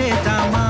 పండుగ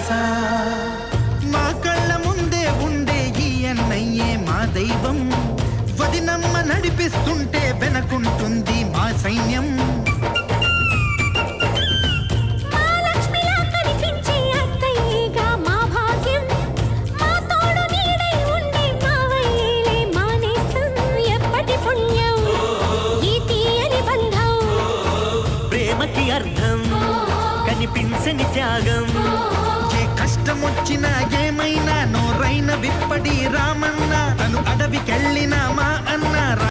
సరి సరి సా మా కళ్ళ ముందే ఉండే ఈ అన్నయ్యే మా దైవం. వదినమ్మ నడిపిస్తుంటే వెనకుంటుంది మా సైన్యం. మా లక్ష్మిలా కనిపించే అత్తయ్యేగా మా భాగ్యం. మా తోడు నీడై ఉండే మా వయ్యేలే మా నేస్తం ఎప్పటి పుణ్యం. ఈ తీయని బంధం. ప్రేమకి అర్థం. కనిపించని త్యాగం. కష్టమొచ్చినా ఏమైనా నోరైన విప్పడి రామన్న. తను అడవికెళ్ళిన మా అన్నారా